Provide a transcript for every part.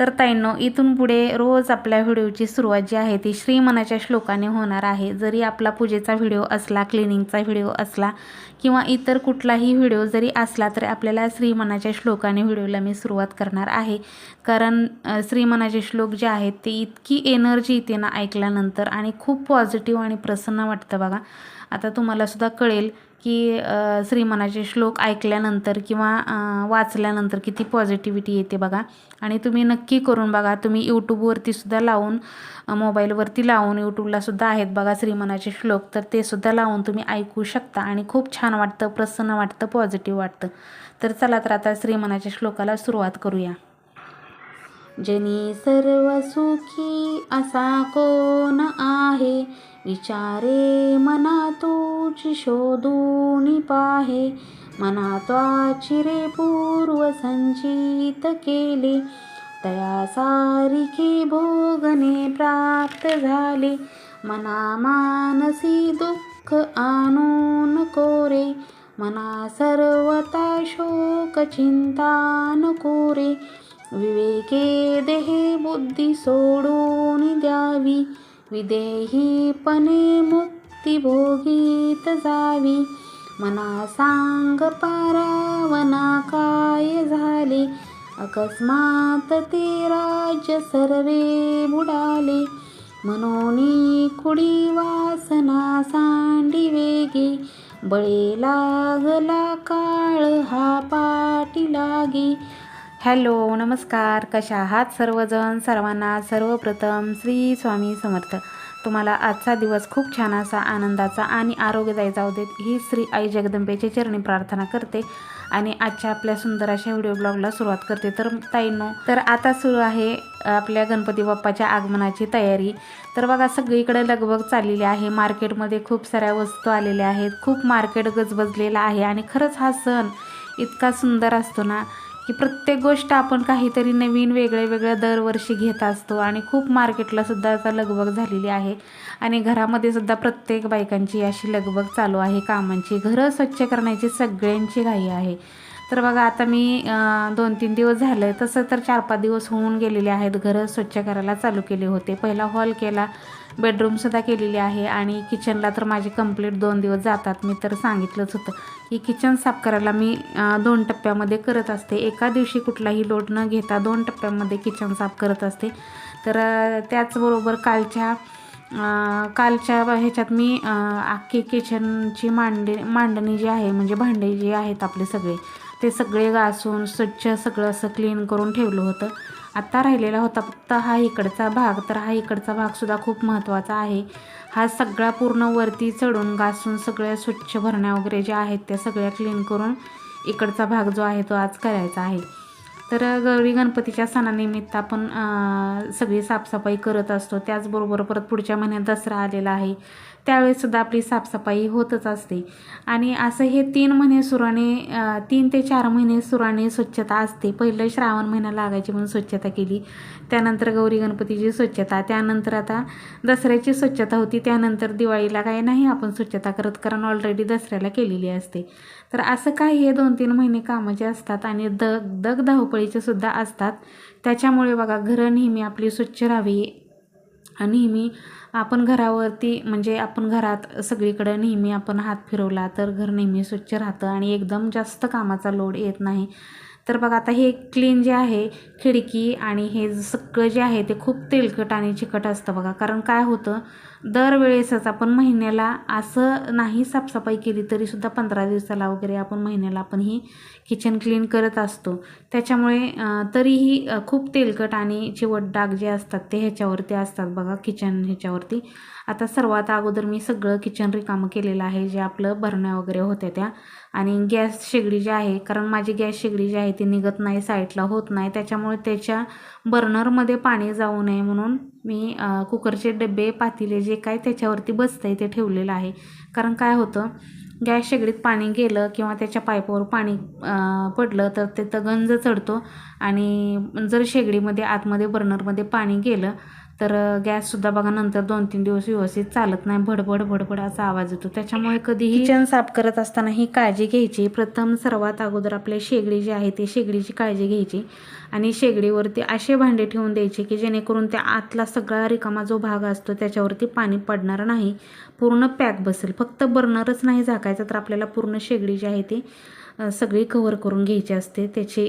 तर ताईंनो इथून पुढे रोज आपल्या व्हिडिओची सुरुवात जी आहे ती श्रीमनाच्या श्लोकाने होणार आहे. जरी आपला पूजेचा व्हिडिओ असला क्लिनिंगचा व्हिडिओ असला किंवा इतर कुठलाही व्हिडिओ जरी असला तरी आपल्याला श्रीमनाच्या श्लोकाने व्हिडिओला मी सुरुवात करणार आहे. कारण श्रीमनाचे श्लोक जे आहेत ते इतकी एनर्जी येते ना ऐकल्यानंतर आणि खूप पॉझिटिव्ह आणि प्रसन्न वाटतं बघा. आता तुम्हाला सुद्धा कळेल की श्रीमानाचे श्रीमनाचे श्लोक ऐकल्यानंतर किंवा वाचल्यानंतर किती पॉझिटिव्हिटी येते बघा. आणि तुम्ही नक्की करून बघा. तुम्ही यूट्यूबवरती सुद्धा लावून मोबाईलवरती लावून यूट्यूबला सुद्धा आहेत बघा श्रीमनाचे श्लोक. तर ते सुद्धा लावून तुम्ही ऐकू शकता आणि खूप छान वाटतं प्रसन्न वाटतं पॉझिटिव्ह वाटतं. तर चला तर आता श्रीमनाच्या श्लोकाला सुरुवात करूया. जनी सर्व सुखी असा कोण आहे? विचारे मना तुझी शोधून पाहे. मना त्वाची रे पूर्व संचित केले. तया सारिकी भोगने प्राप्त झाले. मना मानसी दुःख आणून कोरे. मना सर्वता शोक चिंता कोरे. विवेके देहे बुद्धी सोडून द्यावी. विदेहीपणे मुक्ती भोगीत जावी। मना सांग पारावना काय झाले। अकस्मात ते राज्य सर्वे बुडाले। मनोनी कुडी वासना सांडी वेगी। बळे लागला काळ हा पाठी लागी। हॅलो नमस्कार. कशा आहात सर्वजण? सर्वांना सर्वप्रथम श्री स्वामी समर्थ. तुम्हाला आजचा दिवस खूप छान असा आनंदाचा आणि आरोग्यदायी जाऊ देत ही श्री आई जगदंबेची चरणी प्रार्थना करते आणि आजच्या आपल्या सुंदर अशा व्हिडिओ ब्लॉगला सुरुवात करते. तर ताईंनो तर आता सुरू आहे आपल्या गणपती बाप्पाच्या आगमनाची तयारी. तर बघा सगळीकडे लगबग चाललेली आहे. मार्केटमध्ये खूप साऱ्या वस्तू आलेल्या आहेत. खूप मार्केट गजबजलेलं आहे आणि खरंच हा सण इतका सुंदर असतो ना. की प्रत्येक गोष्ट आपण काहीतरी नवीन वेगळे वेगळं दरवर्षी घेत असतो आणि खूप मार्केटला सुद्धा आता लगबग झालेली आहे. आणि घरामध्ये सुद्धा प्रत्येक बायकांची अशी लगबग चालू आहे. कामांची घरं स्वच्छ करण्याची सगळ्यांची घाई आहे. तर बघा आता मी दोन तीन दिवस झालं तसं तर चार पाच दिवस होऊन गेलेले आहेत. घरं स्वच्छ करायला चालू केले होते. पहिला हॉल केला बेडरूमसुद्धा केलेली आहे आणि किचनला तर माझे कंप्लीट दोन दिवस जातात. मी तर सांगितलंच होतं की किचन साफ करायला मी दोन टप्प्यामध्ये करत असते. एका दिवशी कुठलाही लोड न घेता दोन टप्प्यामध्ये किचन साफ करत असते. तर त्याचबरोबर कालच्या कालच्या ह्याच्यात मी अख्खी किचनची मांडे मांडणी जी आहे म्हणजे भांडे जे आहेत आपले सगळे ते सगळे घासून स्वच्छ सगळं असं क्लीन करून ठेवलं होतं. आत्ता राहिलेला होता फक्त हा इकडचा भाग. तर हा इकडचा भागसुद्धा खूप महत्त्वाचा आहे. हा सगळा पूर्ण वरती चढून घासून सगळ्या स्वच्छ भरण्या वगैरे ज्या आहेत त्या सगळ्या क्लीन करून इकडचा भाग जो आहे तो आज करायचा आहे. तर गौरी गणपतीच्या सणानिमित्त आपण सगळी साफसफाई करत असतो. त्याचबरोबर परत पुढच्या महिन्यात दसरा आलेला आहे. त्यावेळेसुद्धा आपली साफसफाई होतच असते. आणि असं हे तीन महिने सुराने तीन ते चार महिने सुराने स्वच्छता असते. पहिलं श्रावण महिना लागायची म्हणून स्वच्छता केली. त्यानंतर गौरी गणपतीची स्वच्छता त्यानंतर आता दसऱ्याची स्वच्छता होती. त्यानंतर दिवाळीला काही नाही आपण स्वच्छता करत कारण ऑलरेडी दसऱ्याला केलेली असते. तर असं काही हे दोन तीन महिने कामाचे असतात आणि दग दग धावपळीचे सुद्धा असतात. त्याच्यामुळे बघा घरं नेहमी आपली स्वच्छ राहावी. नेहमी आपण घरावरती म्हणजे आपण घरात सगळीकडं नेहमी आपण हात फिरवला तर घर नेहमी स्वच्छ राहतं आणि एकदम जास्त कामाचा लोड येत नाही. तर बघा आता हे क्लीन जे आहे खिडकी आणि हे सगळं जे आहे ते खूप तेलकट आणि चिकट असतं बघा. कारण काय होतं दरवेळेसच आपण महिन्याला असं नाही साफसफाई केली तरीसुद्धा पंधरा दिवसाला वगैरे आपण महिन्याला आपण ही किचन क्लीन करत असतो. त्याच्यामुळे तरीही खूप तेलकट आणि चिवट डाग जे असतात ते ह्याच्यावरती असतात बघा किचन ह्याच्यावरती. आता सर्वात अगोदर मी सगळं किचन रिकामं केलेलं आहे जे आपलं भरण्या वगैरे होत्या त्या. आणि गॅस शेगडी जी आहे कारण माझी गॅस शेगडी जी आहे ती निघत नाही साईडला होत नाही. त्याच्यामुळे त्याच्या बर्नरमध्ये पाणी जाऊ नये म्हणून मी कुकरचे डबे पातीले जे काय त्याच्यावरती बसतं आहे ते ठेवलेलं आहे. कारण काय होतं गॅस शेगडीत पाणी गेलं किंवा त्याच्या पाईपावर पाणी पडलं तर तिथं गंज चढतो. आणि जर शेगडीमध्ये आतमध्ये बर्नरमध्ये पाणी गेलं तर गॅससुद्धा बघा नंतर दोन तीन दिवस व्यवस्थित चालत नाही. भडभड भडबड असा आवाज येतो. त्याच्यामुळे कधीही किचन साफ करत असताना ही काळजी घ्यायची. प्रथम सर्वात अगोदर आपल्या शेगडी जी आहे ती शेगडीची काळजी घ्यायची आणि शेगडीवरती असे भांडे ठेवून द्यायचे की जेणेकरून त्या आतला सगळा रिकामा जो भाग असतो त्याच्यावरती पाणी पडणार नाही. पूर्ण पॅक बसेल. फक्त बर्नरच नाही झाकायचं तर आपल्याला पूर्ण शेगडी जी आहे ती सगळी कव्हर करून घ्यायची असते. त्याची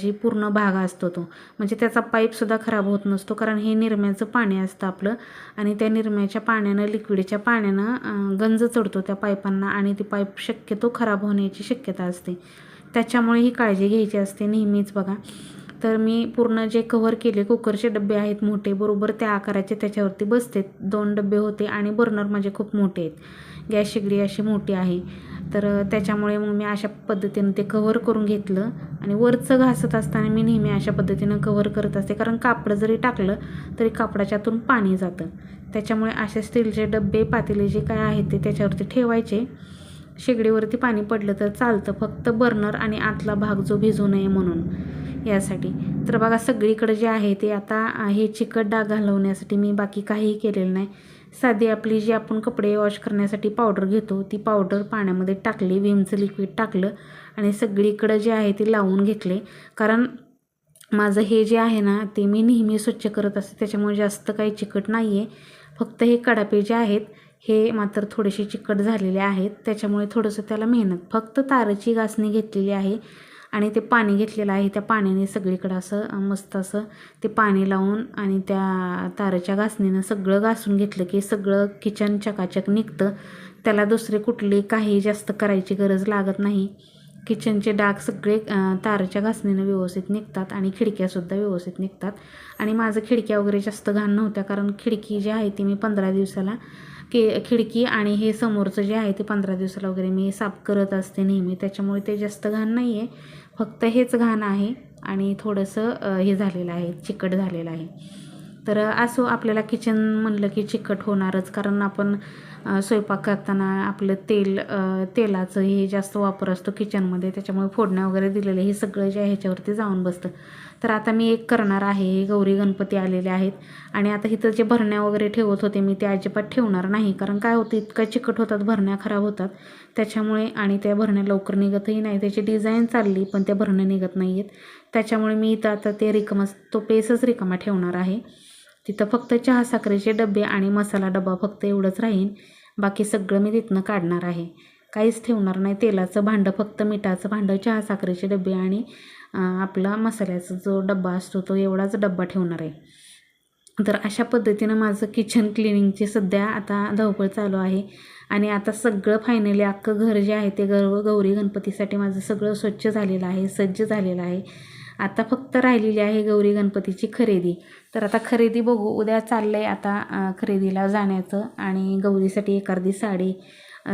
जी पूर्ण भाग असतो तो. म्हणजे त्याचा पाईपसुद्धा खराब होत नसतो कारण हे निरम्याचं पाणी असतं आपलं. आणि त्या निरम्याच्या पाण्यानं लिक्विडच्या पाण्यानं गंज चढतो त्या पाईपांना आणि ती पाईप शक्यतो खराब होण्याची शक्यता असते. त्याच्यामुळे ही काळजी घ्यायची असते नेहमीच बघा. तर मी पूर्ण जे कव्हर केले कुकरचे डबे आहेत मोठे बरोबर त्या आकाराचे त्याच्यावरती बसते. दोन डबे होते आणि बर्नर माझे खूप मोठे आहेत. गॅस शेगडी अशी मोठी आहे. तर त्याच्यामुळे मग मी अशा पद्धतीनं ते कव्हर करून घेतलं. आणि वरचं घासत असताना मी नेहमी अशा पद्धतीनं कव्हर करत असते. कारण कापड जरी टाकलं तरी कापडाच्यातून पाणी जातं. त्याच्यामुळे असे स्टीलचे डबे पातेले जे काय आहेत ते त्याच्यावरती ठेवायचे. शेगडीवरती पाणी पडलं तर चालतं. फक्त बर्नर आणि आतला भाग जो भिजू नये म्हणून. यासाठी. तर बघा सगळीकडे जे आहे ते आता हे चिकट डाग घालवण्यासाठी. मी बाकी काहीही केलेलं नाही. साधी आपली जी आपण कपडे वॉश करण्यासाठी पावडर घेतो ती पावडर पाण्यामध्ये टाकली विमचं लिक्विड टाकलं आणि सगळीकडं जे आहे ते लावून घेतले. कारण माझं हे जे आहे ना ते मी नेहमी स्वच्छ करत असते. त्याच्यामुळे जास्त काही चिकट नाही आहे फक्त हे कडापे जे आहेत हे मात्र थोडेसे चिकट झालेले आहेत. त्याच्यामुळे थोडंसं त्याला मेहनत. फक्त तारेची घासणी घेतलेली आहे. आणि ते पाणी घेतलेलं आहे. त्या पाण्याने सगळीकडं असं मस्त असं ते पाणी लावून आणि त्या तारेच्या घासणीनं सगळं घासून घेतलं की सगळं किचन चकाचक निघतं. त्याला दुसरे कुठले काही जास्त करायची गरज लागत नाही. किचनचे डाग सगळे तारेच्या घासणीनं व्यवस्थित निघतात आणि खिडक्यासुद्धा व्यवस्थित निघतात. आणि माझं खिडक्या वगैरे जास्त घाण नव्हत्या कारण खिडकी जी आहे ती मी पंधरा दिवसाला के खिडकी आणि हे समोरचं जे आहे ते पंधरा दिवसाला वगैरे मी साफ करत असते नेहमी. त्याच्यामुळे ते जास्त घाण नाही आहे फक्त हेच घाण आहे आणि थोडंसं हे झालेलं आहे चिकट झालेलं आहे. तर असो आपल्याला किचन म्हणलं की चिकट होणारच. कारण आपण स्वयंपाक करताना आपलं तेल तेलाचं हे जास्त वापर असतो किचनमध्ये त्याच्यामुळे फोडण्या वगैरे दिलेले हे सगळं जे आहे ह्याच्यावरती जाऊन बसतं. तर आता मी एक करणार आहे. हे गौरी गणपती आलेले आहेत. आणि आता इथं जे भरण्या वगैरे ठेवत होते मी ते अजिबात ठेवणार नाही. कारण काय होतं इतकं चिकट होतात भरण्या खराब होतात. त्याच्यामुळे आणि त्या भरण्या लवकर निघतही नाही. त्याची डिझाईन चालली पण त्या भरण्या निघत नाही आहेत त्याच्यामुळे मी इथं आता ते रिकामा तो पेसच रिकामा ठेवणार आहे. तिथं फक्त चहा साखरेचे डबे आणि मसाला डबा फक्त एवढंच राहीन. बाकी सगळं मी तिथनं काढणार आहे. काहीच ठेवणार नाही. तेलाचं भांडं फक्त मिठाचं भांडं चहा साखरेचे डबे आणि आपला मसाल्याचा जो डब्बा असतो तो एवढाच डब्बा ठेवणार आहे. तर अशा पद्धतीनं माझं किचन क्लिनिंगची सध्या आता धावपळ चालू आहे. आणि आता सगळं फायनली अख्खं घर जे आहे ते गौ गौरी गणपतीसाठी माझं सगळं स्वच्छ झालेलं आहे सज्ज झालेलं आहे. आता फक्त राहिलेली आहे गौरी गणपतीची खरेदी. तर आता खरेदी बघू. उद्या चाललं आहे आता खरेदीला जाण्याचं आणि गौरीसाठी एक अर्धी साडी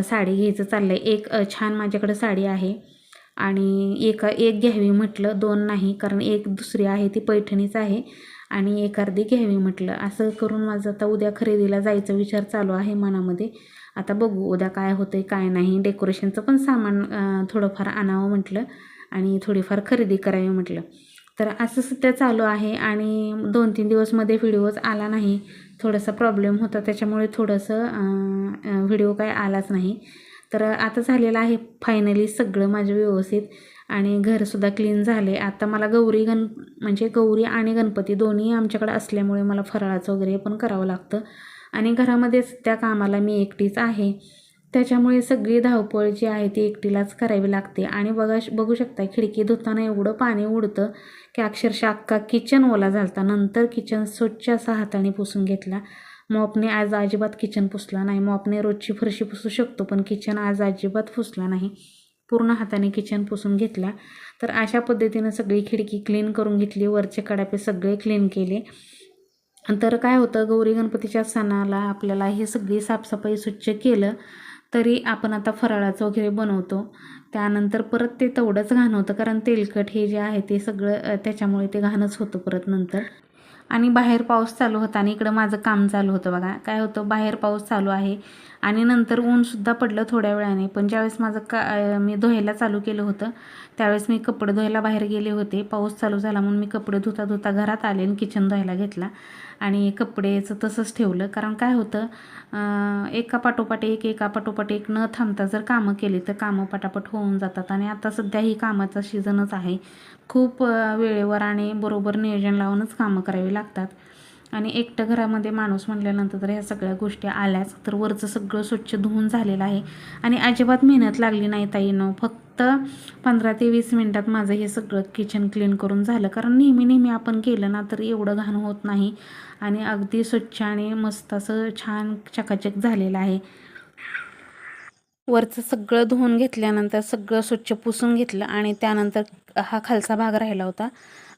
साडी घ्यायचं चाललं आहे एक छान माझ्याकडं साडी आहे आणि एक एक घ्यावी म्हटलं दोन नाही कारण एक दुसरी आहे ती पैठणीच आहे आणि एक अर्धी घ्यावी म्हटलं. असं करून माझं आता उद्या खरेदीला जायचा विचार चालू आहे मनामध्ये. आता बघू उद्या काय होतं आहे काय नाही. डेकोरेशनचं पण सामान थोडंफार आणावं म्हटलं. आणि थोडीफार खरेदी करावी म्हटलं. तर असं सध्या चालू आहे आणि दोन तीन दिवसमध्ये व्हिडिओज आला नाही. थोडासा प्रॉब्लेम होता त्याच्यामुळे थोडंसं व्हिडिओ काय आलाच नाही. तर आता झालेलं आहे फायनली सगळं माझं व्यवस्थित आणि घरसुद्धा क्लीन झाले. आता मला गौरी गण म्हणजे गौरी आणि गणपती दोन्ही आमच्याकडे असल्यामुळे मला फराळाचं वगैरे पण करावं लागतं. आणि घरामध्येच त्या कामाला मी एकटीच आहे. त्याच्यामुळे सगळी धावपळ जी आहे ती एकटीलाच करावी लागते. आणि बघा बघू शकता खिडकी धुताना एवढं पाणी उडतं की अक्षरशः अख्खा किचन ओला झालता. नंतर किचन स्वच्छ असा हाताने पुसून घेतला. मॉपने आज अजिबात किचन पुसला नाही. मॉपने रोजची फरशी पुसू शकतो पण किचन आज अजिबात पुसला नाही. पूर्ण हाताने किचन पुसून घेतला. तर अशा पद्धतीनं सगळी खिडकी क्लीन करून घेतली. वरचे कडापे सगळे क्लीन केले. तर काय होतं गौरी गणपतीच्या सणाला आपल्याला हे सगळी साफसफाई स्वच्छ केलं. तरी आपण आता फराळाचं वगैरे बनवतो. त्यानंतर परत ते तेवढंच घाण होतं कारण तेलकट हे जे आहे ते सगळं त्याच्यामुळे ते घाणच होतं परत नंतर. आणि बाहेर पाऊस चालू होता आणि इकडं माझं काम चालू होतं बघा. काय होतं? बाहेर पाऊस चालू आहे. आणि नंतर ऊनसुद्धा पडलं थोड्या वेळाने. पण ज्यावेळेस माझं का मी धुवायला चालू केलं होतं त्यावेळेस मी कपडे धुवायला बाहेर गेले होते. पाऊस चालू झाला म्हणून मी कपडे धुता धुता घरात आले आणि किचन धुवायला घेतला. आणि कपडेचं तसंच ठेवलं. कारण काय होतं एका पाठोपाठ एक एका पाठोपाठ एक न थांबता जर कामं केली तर कामं पटापट होऊन जातात. आणि आता सध्या ही कामाचा सीझनच आहे. खूप वेळेवर आणि बरोबर नियोजन लावूनच कामं करावी लागतात. आणि एकटं घरामध्ये माणूस म्हटल्यानंतर तर ह्या सगळ्या गोष्टी आल्याच तर वरचं सगळं स्वच्छ धुवून झालेलं आहे. आणि अजिबात मेहनत लागली नाही ताईनं. फक्त पंधरा ते वीस मिनटात माझं हे सगळं किचन क्लीन करून झालं. कारण नेहमी नेहमी आपण केलं ना तर एवढं घाण होत नाही. आणि अगदी स्वच्छ आणि मस्त असं छान चकाचक झालेलं आहे. वरचं सगळं धुवून घेतल्यानंतर सगळं स्वच्छ पुसून घेतलं आणि त्यानंतर हा खालचा भाग राहिला होता.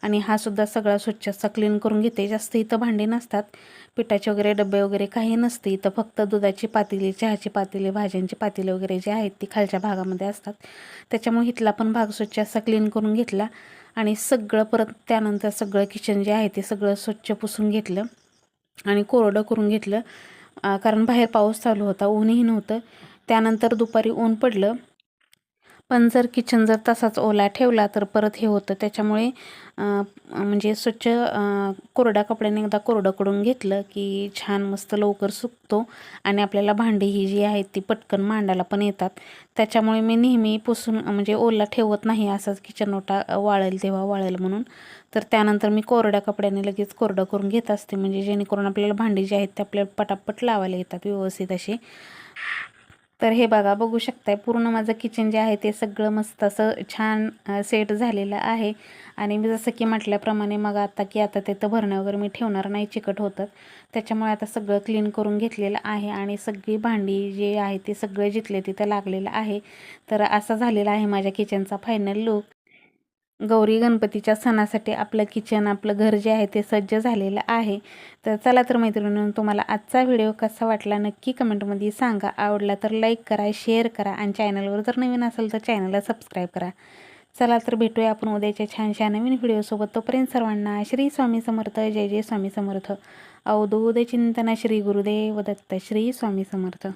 आणि हा सुद्धा सगळा स्वच्छ असा क्लीन करून घेते. जास्त इथं भांडी नसतात. पिठाचे वगैरे डबे वगैरे काही नसते. इथं फक्त दुधाची पातेली चहाची पातेली भाज्यांची पातेली वगैरे जे आहेत ती खालच्या भागामध्ये असतात. त्याच्यामुळे इथला पण भाग स्वच्छ असा क्लीन करून घेतला आणि सगळं परत त्यानंतर सगळं किचन जे आहे ते सगळं स्वच्छ पुसून घेतलं आणि कोरडं करून घेतलं. कारण बाहेर पाऊस चालू होता ऊनही नव्हतं. त्यानंतर दुपारी ऊन पडलं. पण जर किचन जर तसाच ओला ठेवला तर परत हे होतं. त्याच्यामुळे म्हणजे स्वच्छ कोरड्या कपड्याने एकदा कोरडं करून घेतलं की छान मस्त लवकर सुकतो. आणि आपल्याला भांडी ही जी आहेत ती पटकन मांडायला पण येतात. त्याच्यामुळे मी नेहमी पुसून म्हणजे ओला ठेवत नाही असाच किचन ओटा वाळेल तेव्हा वाळेल म्हणून. तर त्यानंतर मी कोरड्या कपड्याने लगेच कोरडं करून घेत असते. म्हणजे जेणेकरून आपल्याला भांडी जी आहेत ते आपल्याला पटापट लावायला येतात व्यवस्थित अशी. तर हे बघा बघू शकताय. पूर्ण माझं किचन जे आहे ते सगळं मस्त असं छान सेट झालेलं आहे. आणि मी जसं की म्हटल्याप्रमाणे मग आता की आता तिथं भरणं वगैरे मी ठेवणार नाही चिकट होतं त्याच्यामुळे आता सगळं क्लीन करून घेतलेलं आहे. आणि सगळी भांडी जे आहे ते सगळे जिथले तिथं लागलेलं आहे. तर असा झालेला आहे माझ्या किचनचा फायनल लुक गौरी गणपतीच्या सणासाठी आपलं किचन आपलं घर जे आहे ते सज्ज झालेलं आहे. तर चला तर मैत्रिणींनो तुम्हाला आजचा व्हिडिओ कसा वाटला नक्की कमेंटमध्ये सांगा. आवडला तर लाईक करा शेअर करा आणि चॅनलवर जर नवीन असेल तर चॅनलला सबस्क्राईब करा. चला तर भेटूया आपण उद्याच्या छानशा नवीन व्हिडिओसोबत तोपर्यंत सर्वांना श्री स्वामी समर्थ जय जय स्वामी समर्थ. अवधूत चिंतन श्री गुरुदेव दत्त श्री स्वामी समर्थ.